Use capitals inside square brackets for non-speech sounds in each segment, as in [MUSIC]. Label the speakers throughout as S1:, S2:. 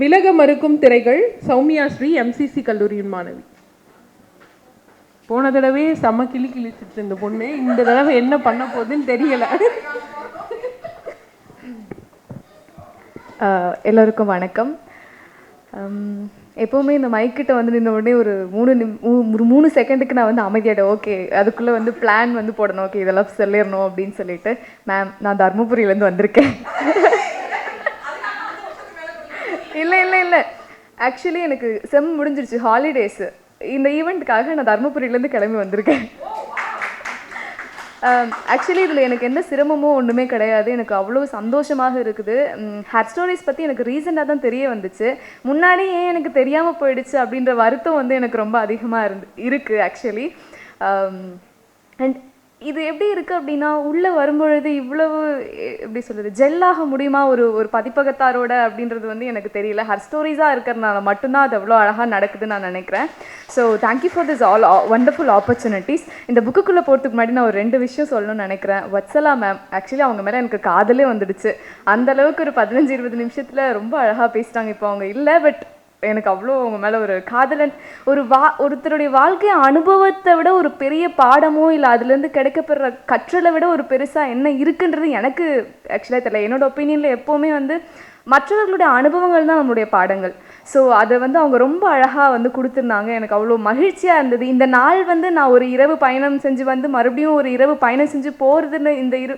S1: விலக மறுக்கும் திரைகள் சௌமியா ஸ்ரீ எம்சிசி கல்லூரியின் மாணவி. போன தடவை செம்ம கிளி கிழிச்சிட்டு இந்த பொண்ணு. இந்த தடவை என்ன பண்ண போகுதுன்னு தெரியல.
S2: எல்லோருக்கும் வணக்கம். எப்போவுமே இந்த மைக்கிட்ட வந்து நின்ன உடனே ஒரு மூணு நிம் ஒரு மூணு செகண்டுக்கு நான் வந்து அமைதியாயிட்டேன். ஓகே அதுக்குள்ளே வந்து பிளான் வந்து போடணும். ஓகே இதெல்லாம் சொல்லிடணும் அப்படின்னு சொல்லிட்டு. மேம் நான் தருமபுரியிலேருந்து வந்திருக்கேன். இல்லை. ஆக்சுவலி எனக்கு செம் முடிஞ்சிருச்சு ஹாலிடேஸு இந்த ஈவெண்ட்டுக்காக நான் தருமபுரியிலேருந்து கிளம்பி வந்திருக்கேன். Um, ஆக்சுவலி இதில் எனக்கு எந்த சிரமமோ ஒன்றுமே கிடையாது. எனக்கு அவ்வளோ சந்தோஷமாக இருக்குது. ஹேர் ஸ்டோரிஸ் பற்றி எனக்கு ரீசெண்டாக தான் தெரிய வந்துச்சு. முன்னாடி ஏன் எனக்கு தெரியாமல் போயிடுச்சு அப்படின்ற வருத்தம் வந்து எனக்கு ரொம்ப அதிகமாக இருந்து இருக்குது ஆக்சுவலி அண்ட் இது எப்படி இருக்குது அப்படின்னா உள்ளே வரும்பொழுது இவ்வளவு எ- எப்படி சொல்கிறது ஜெல்லாக முடியுமா ஒரு ஒரு பதிப்பகத்தாரோட அப்படின்றது வந்து எனக்கு தெரியல. ஹர் ஸ்டோரிஸாக இருக்கிறனால மட்டும்தான் அது அவ்வளோ அழகாக நடக்குதுன்னு நான் நினைக்கிறேன். So thank you for this all wonderful opportunities இந்த புக்குக்குள்ளே போகிறதுக்கு முன்னாடி நான் ஒரு ரெண்டு விஷயம் சொல்லணும்னு நினைக்கிறேன். வத்சலா மேம் ஆக்சுவலி அவங்க மேலே எனக்கு காதலே வந்துடுச்சு. அந்த அளவுக்கு ஒரு பதினஞ்சு இருபது நிமிஷத்தில் ரொம்ப அழகாக பேசிட்டாங்க. இப்போ அவங்க இல்லை பட் எனக்கு அவ்வளோ அவங்க மேலே ஒரு காதலன் ஒரு வா ஒருத்தருடைய வாழ்க்கை அனுபவத்தை விட ஒரு பெரிய பாடமோ இல்லை அதுலேருந்து கிடைக்கப்படுற கற்றலை விட ஒரு பெருசாக என்ன இருக்குன்றது எனக்கு ஆக்சுவலாக தெரியல. என்னோடய ஒப்பீனியனில் எப்போவுமே வந்து மற்றவர்களுடைய அனுபவங்கள் தான் நம்மளுடைய பாடங்கள். ஸோ அதை வந்து அவங்க ரொம்ப அழகாக வந்து கொடுத்துருந்தாங்க. எனக்கு அவ்வளோ மகிழ்ச்சியாக இருந்தது. இந்த நாள் வந்து நான் ஒரு இரவு பயணம் செஞ்சு வந்து மறுபடியும் ஒரு இரவு பயணம் செஞ்சு போகிறதுன்னு இந்த இரு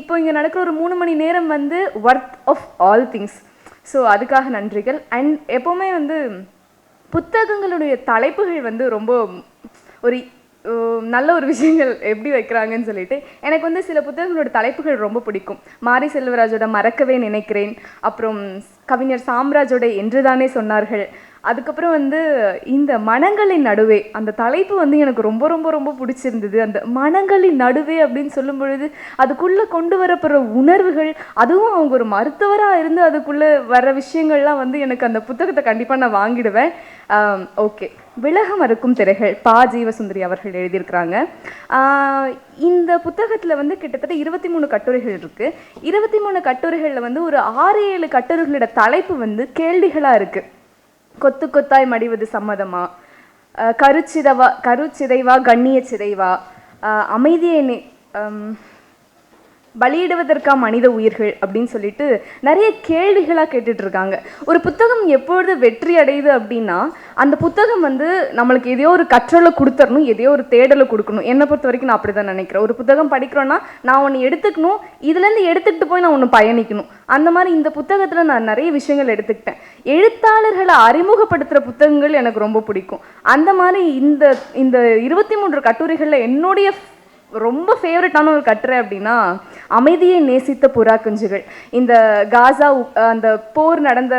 S2: இப்போ இங்கே நடக்கிற ஒரு மூணு மணி நேரம் வந்து worth of all things so அதுக்காக நன்றிகள். அண்ட் எப்போவுமே வந்து புத்தகங்களுடைய தலைப்புகள் வந்து ரொம்ப ஒரு நல்ல ஒரு விஷயங்கள் எப்படி வைக்கிறாங்கன்னு சொல்லிட்டு எனக்கு வந்து சில புத்தகங்களோட தலைப்புகள் ரொம்ப பிடிக்கும். மாரி செல்வராஜோட மறக்கவே நினைக்கிறேன். அப்புறம் கவிஞர் சாம்ராஜோட என்றுதானே சொன்னார்கள். அதுக்கப்புறம் வந்து இந்த மனங்களின் நடுவே அந்த தலைப்பு வந்து எனக்கு ரொம்ப ரொம்ப ரொம்ப பிடிச்சிருந்தது. அந்த மனங்களின் நடுவே அப்படின்னு சொல்லும் பொழுது அதுக்குள்ளே கொண்டு வரப்படுற உணர்வுகள் அதுவும் அவங்க ஒரு மருத்துவராக இருந்து அதுக்குள்ளே வர விஷயங்கள்லாம் வந்து எனக்கு அந்த புத்தகத்தை கண்டிப்பாக நான் வாங்கிடுவேன். ஓகே விலக மறுக்கும் திரைகள் பா ஜீவசுந்தரி அவர்கள் எழுதியிருக்கிறாங்க. இந்த புத்தகத்தில் வந்து கிட்டத்தட்ட இருபத்தி மூணு கட்டுரைகள் இருக்குது இருபத்தி மூணு கட்டுரைகளில் வந்து ஒரு ஆறு ஏழு கட்டுரைகளோட தலைப்பு வந்து கேள்விகளாக இருக்குது கொத்து கொத்தாய் மடிவது சம்மதமா? கருச்சிதவா கருச்சிதைவா கண்ணிய சிதைவா அமைதியை பலியிடுவதற்கா மனித உயிர்கள் அப்படின்னு சொல்லிட்டு நிறைய கேள்விகளாக கேட்டுட்ருக்காங்க. ஒரு புத்தகம் எப்பொழுது வெற்றி அடையுது அப்படின்னா அந்த புத்தகம் வந்து நம்மளுக்கு எதையோ ஒரு கற்றலை கொடுத்துடணும் எதையோ ஒரு தேடலை கொடுக்கணும். என்னை பொறுத்த வரைக்கும் நான் அப்படி தான் நினைக்கிறேன். ஒரு புத்தகம் படிக்கிறோன்னா நான் ஒன்று எடுத்துக்கணும் இதுலேருந்து எடுத்துக்கிட்டு போய் நான் ஒன்று பயணிக்கணும். அந்த மாதிரி இந்த புத்தகத்தில் நான் நிறைய விஷயங்கள் எடுத்துக்கிட்டேன். எழுத்தாளர்களை அறிமுகப்படுத்துகிற புத்தகங்கள் எனக்கு ரொம்ப பிடிக்கும். அந்த மாதிரி இந்த இந்த இருபத்தி மூன்று கட்டுரைகளில் என்னுடைய ரொம்ப ஃபேவரட்டான ஒரு கட்டுரை அப்படின்னா அமைதியை நேசித்த புறா குஞ்சுகள். இந்த காசா அந்த போர் நடந்த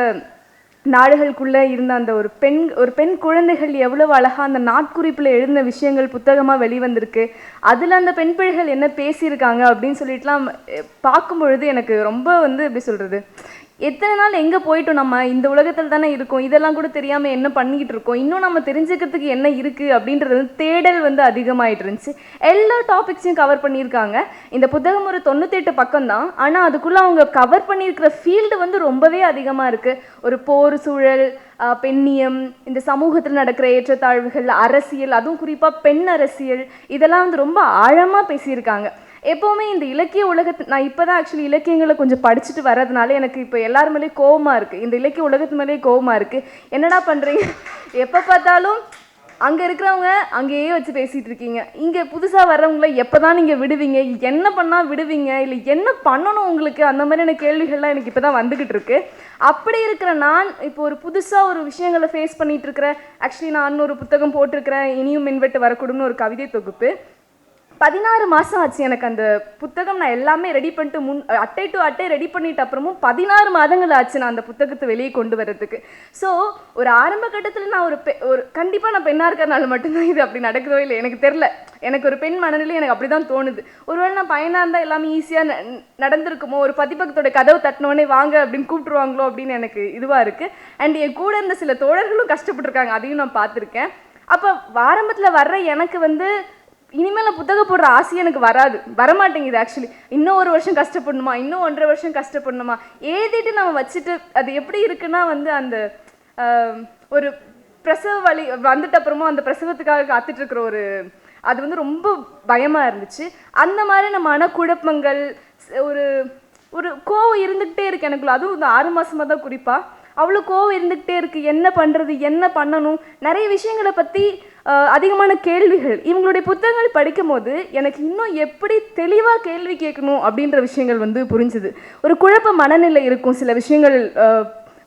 S2: நாடுகளுக்குள்ளே இருந்த அந்த ஒரு பெண் ஒரு பெண் குழந்தைகள் எவ்வளவு அழகாக அந்த நாட்குறிப்பில் எழுதின விஷயங்கள் புத்தகமாக வெளிவந்திருக்கு. அதில் அந்த பெண் பிள்ளைகள் என்ன பேசியிருக்காங்க அப்படின்னு சொல்லிட்டுலாம் பார்க்கும் பொழுது எனக்கு ரொம்ப வந்து எப்படி சொல்கிறது எத்தனை நாள் எங்கே போயிட்டோம் நம்ம? இந்த உலகத்தில் தானே இருக்கோம். இதெல்லாம் கூட தெரியாமல் என்ன பண்ணிக்கிட்டு இருக்கோம்? இன்னும் நம்ம தெரிஞ்சுக்கிறதுக்கு என்ன இருக்குது அப்படின்றது வந்து தேடல் வந்து அதிகமாயிட்டு இருந்துச்சு. எல்லா டாபிக்ஸையும் கவர் பண்ணியிருக்காங்க. இந்த புத்தகம் ஒரு தொண்ணூத்தெட்டு பக்கம் தான். ஆனால் அதுக்குள்ளே அவங்க கவர் பண்ணியிருக்கிற ஃபீல்டு வந்து ரொம்பவே அதிகமாக இருக்குது ஒரு போர் சூழல் பெண்ணியம் இந்த சமூகத்தில் நடக்கிற ஏற்றத்தாழ்வுகள் அரசியல் அதுவும் குறிப்பாக பெண் அரசியல் இதெல்லாம் வந்து ரொம்ப ஆழமாக பேசியிருக்காங்க. எப்போவுமே இந்த இலக்கிய உலகத்து நான் இப்போ தான் ஆக்சுவலி இலக்கியங்களை கொஞ்சம் படிச்சுட்டு வர்றதுனால எனக்கு இப்போ எல்லாரு மேலேயும் கோவமாக இருக்குது இந்த இலக்கிய உலகத்து மேலேயே கோவமாக இருக்குது என்னடா பண்ணுறீங்க [LAUGHS] எப்போ பார்த்தாலும் அங்கே இருக்கிறவங்க அங்கேயே வச்சு பேசிகிட்டு இருக்கீங்க. இங்கே புதுசாக வர்றவங்கள எப்போ தான் நீங்கள் விடுவீங்க? என்ன பண்ணால் விடுவீங்க? இல்லை என்ன பண்ணணும் உங்களுக்கு? அந்த மாதிரியான கேள்விகள்லாம் எனக்கு இப்போ தான் வந்துக்கிட்டு இருக்கு. அப்படி இருக்கிற நான் இப்போ ஒரு புதுசாக ஒரு விஷயங்களை ஃபேஸ் பண்ணிகிட்டு இருக்கிறேன். ஆக்சுவலி நான் இன்னொரு புத்தகம் போட்டிருக்கிறேன். இனியும் மின்வெட்டு வரக்கூடும்னு ஒரு கவிதை தொகுப்பு. பதினாறு மாதம் ஆச்சு எனக்கு அந்த புத்தகம் நான் எல்லாமே ரெடி பண்ணிட்டு முன் அட்டை டு அட்டை ரெடி பண்ணிட்ட அப்புறமும் பதினாறு மாதங்கள் ஆச்சு நான் அந்த புத்தகத்தை வெளியே கொண்டு வர்றதுக்கு. ஸோ ஒரு ஆரம்ப கட்டத்தில் நான் ஒரு பெ ஒரு கண்டிப்பாக நான் பெண்ணாக இருக்கிறனால மட்டும்தான் இது அப்படி நடக்குதோ இல்லை எனக்கு தெரில எனக்கு ஒரு பெண் மனநிலை எனக்கு அப்படி தான் தோணுது. ஒருவேளை நான் பையனாக இருந்தால் எல்லாமே ஈஸியாக நடந்திருக்குமோ? ஒரு பதிப்பகத்தோட கதவு தட்டினோடனே வாங்க அப்படின்னு கூப்பிட்டுருவாங்களோ அப்படின்னு எனக்கு இதுவாக இருக்குது அண்ட் என் கூட இருந்த சில தோழர்களும் கஷ்டப்பட்டிருக்காங்க அதையும் நான் பார்த்துருக்கேன். அப்போ ஆரம்பத்தில் வர்ற எனக்கு வந்து இனிமேல் நான் புத்தகம் போடுற ஆசை எனக்கு வராது. வரமாட்டேங்குது ஆக்சுவலி இன்னும் ஒரு வருஷம் கஷ்டப்படணுமா? இன்னும் ஒன்றரை வருஷம் கஷ்டப்படணுமா? எழுதிட்டு நம்ம வச்சுட்டு அது எப்படி இருக்குன்னா வந்து அந்த ஒரு பிரசவ வழி வந்துட்ட அப்புறமா அந்த பிரசவத்துக்காக காத்துட்டு இருக்கிற ஒரு அது வந்து ரொம்ப பயமாக இருந்துச்சு. அந்த மாதிரி நம்ம மனக்குழப்பங்கள் ஒரு ஒரு கோவம் இருந்துக்கிட்டே இருக்கு எனக்குள்ள. அதுவும் இந்த ஆறு மாசமா தான் குறிப்பா. அவ்வளோ கோவம் இருந்துக்கிட்டே இருக்கு. என்ன பண்றது? என்ன பண்ணணும்? நிறைய விஷயங்களை பத்தி அதிகமான கேள்விகள். இவங்களுடைய புத்தகங்கள் படிக்கும் போது எனக்கு இன்னும் எப்படி தெளிவாக கேள்வி கேட்கணும் அப்படின்ற விஷயங்கள் வந்து புரிஞ்சுது. ஒரு குழப்ப மனநிலை இருக்கும். சில விஷயங்கள்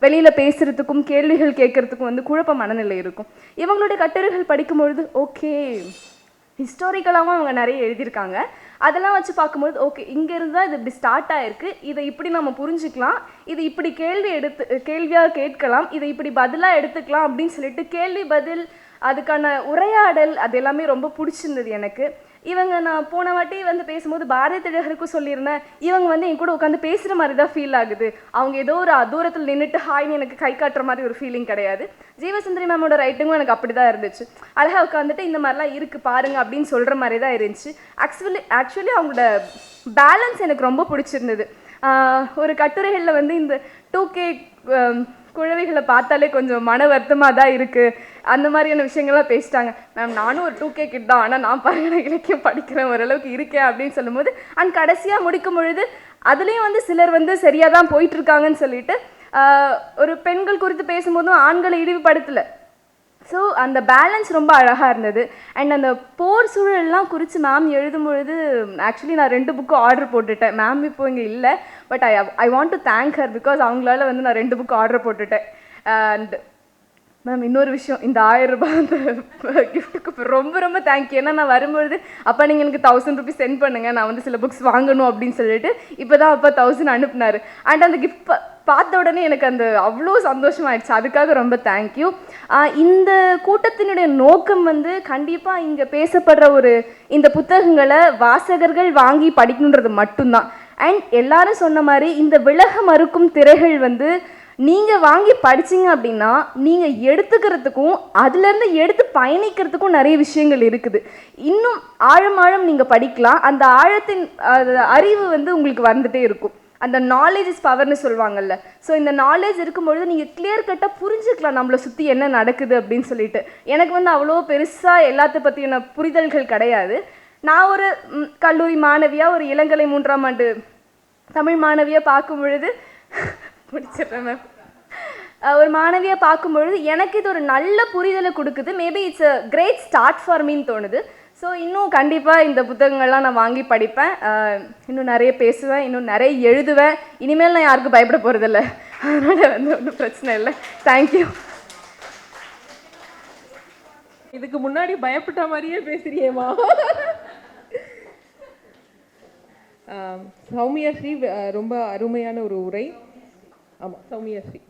S2: வெளியில் பேசுகிறதுக்கும் கேள்விகள் கேட்குறதுக்கும் வந்து குழப்ப மனநிலை இருக்கும். இவங்களுடைய கட்டுரைகள் படிக்கும்பொழுது ஓகே ஹிஸ்டாரிக்கலாகவும் அவங்க நிறைய எழுதியிருக்காங்க. அதெல்லாம் வச்சு பார்க்கும்போது ஓகே இங்கேருந்து தான் இது இப்படி ஸ்டார்ட் ஆகிருக்கு இதை இப்படி நம்ம புரிஞ்சுக்கலாம். இது இப்படி கேள்வி எடுத்து கேள்வியாக கேட்கலாம். இதை இப்படி பதிலாக எடுத்துக்கலாம் அப்படின்னு சொல்லிட்டு கேள்வி பதில் அதுக்கான உரையாடல் அது எல்லாமே ரொம்ப பிடிச்சிருந்தது எனக்கு. இவங்க நான் போன வாட்டி வந்து பேசும்போது பாரதி திலகருக்கும் சொல்லியிருந்தேன் இவங்க வந்து என் கூட உட்காந்து பேசுகிற மாதிரி தான் ஃபீல் ஆகுது. அவங்க ஏதோ ஒரு தூரத்தில் நின்றுட்டு ஹாய்னு எனக்கு கை காட்டுற மாதிரி ஒரு ஃபீலிங் கிடையாது. ஜீவசுந்தரி மேமோட ரைட்டிங்கும் எனக்கு அப்படி தான் இருந்துச்சு. அழகாக உட்காந்துட்டு இந்த மாதிரிலாம் இருக்குது பாருங்க அப்படின்னு சொல்கிற மாதிரி தான் இருந்துச்சு. ஆக்சுவலி ஆக்சுவலி அவங்களோட பேலன்ஸ் எனக்கு ரொம்ப பிடிச்சிருந்தது. ஒரு கட்டுரைகளில் வந்து இந்த டூ கே குழவைகளை பார்த்தாலே கொஞ்சம் மன வருத்தமாக தான் இருக்குது அந்த மாதிரியான விஷயங்கள்லாம் பேசிட்டாங்க. மேம் நானும் ஒரு டூ கே கிட் தான். ஆனால் நான் பாருங்க இலக்கியம் படிக்கிறேன் ஓரளவுக்கு இருக்கேன் அப்படின்னு சொல்லும்போது அண்ட் கடைசியாக முடிக்கும் பொழுது அதுலேயும் வந்து சிலர் வந்து சரியாக தான் போயிட்டுருக்காங்கன்னு சொல்லிட்டு ஒரு பெண்கள் குறித்து பேசும்போதும் ஆண்களை இழிவுபடுத்தலை. ஸோ அந்த பேலன்ஸ் ரொம்ப அழகாக இருந்தது. அண்ட் அந்த போர் சூழல்லாம் குறித்து மேம் எழுதும் பொழுது ஆக்சுவலி நான் ரெண்டு புக்கு ஆர்டர் போட்டுட்டேன். மேம் இப்போ இங்கே இல்லை but I I want to thank her because அவங்களால வந்து நான் ரெண்டு புக்கு ஆர்டர் போட்டுட்டேன். அண்ட் மேம் இன்னொரு விஷயம் இந்த ஆயிரம் ரூபாய் அந்த கிஃப்ட்டுக்கு ரொம்ப ரொம்ப தேங்க்யூ ஏன்னா நான் வரும்பொழுது அப்போ நீங்கள் எனக்கு தௌசண்ட் ருபீஸ் சென்ட் பண்ணுங்கள் நான் வந்து சில புக்ஸ் வாங்கணும் அப்படின்னு சொல்லிட்டு இப்போ தான் அப்பா தௌசண்ட் அனுப்புனார். அண்ட் அந்த கிஃப்ட் பார்த்த உடனே எனக்கு அந்த அவ்வளோ சந்தோஷமாயிடுச்சு. அதுக்காக ரொம்ப தேங்க்யூ இந்த கூட்டத்தினுடைய நோக்கம் வந்து கண்டிப்பாக இங்கே பேசப்படுற ஒரு இந்த புத்தகங்களை வாசகர்கள் வாங்கி படிக்கணுன்றது மட்டும்தான். அண்ட் எல்லாரும் சொன்ன மாதிரி இந்த விலக மறுக்கும் திரைகள் வந்து நீங்கள் வாங்கி படிச்சீங்க அப்படின்னா நீங்கள் எடுத்துக்கிறதுக்கும் அதுலேருந்து எடுத்து பயணிக்கிறதுக்கும் நிறைய விஷயங்கள் இருக்குது. இன்னும் ஆழம் ஆழம் நீங்கள் படிக்கலாம். அந்த ஆழத்தின் அது அறிவு வந்து உங்களுக்கு வந்துகிட்டே இருக்கும். அந்த நாலேஜ் இஸ் பவர்னு சொல்லுவாங்கல்ல. ஸோ இந்த நாலேஜ் இருக்கும்பொழுது நீங்கள் கிளியர் கட்டாக புரிஞ்சுக்கலாம் நம்மளை சுற்றி என்ன நடக்குது அப்படின்னு சொல்லிட்டு. எனக்கு வந்து அவ்வளோ பெருசாக எல்லாத்த பற்றியான புரிதல்கள் கிடையாது. நான் ஒரு கல்லூரி மாணவியாக ஒரு இளங்கலை மூன்றாம் ஆண்டு தமிழ் மாணவியாக பார்க்கும் பொழுது [LAUGHS] முடிச்சிடுறேன் மேம் ஒரு மாணவியை பார்க்கும்பொழுது எனக்கு இது ஒரு நல்ல புரிதலை கொடுக்குது. Maybe it's a great start for மீன்னு தோணுது. ஸோ இன்னும் கண்டிப்பாக இந்த புத்தகங்கள்லாம் நான் வாங்கி படிப்பேன். இன்னும் நிறைய பேசுவேன் இன்னும் நிறைய எழுதுவேன். இனிமேல் நான் யாருக்கும் பயப்பட போகிறதில்ல அதனால் வந்து ஒன்றும் பிரச்சனை இல்லை. தேங்க்யூ
S1: இதுக்கு முன்னாடி பயப்பட்ட மாதிரியே பேசுறியேமா சௌமியா ஸ்ரீ ரொம்ப அருமையான ஒரு உரை. ஆமாம் சௌமியா ஸ்ரீ.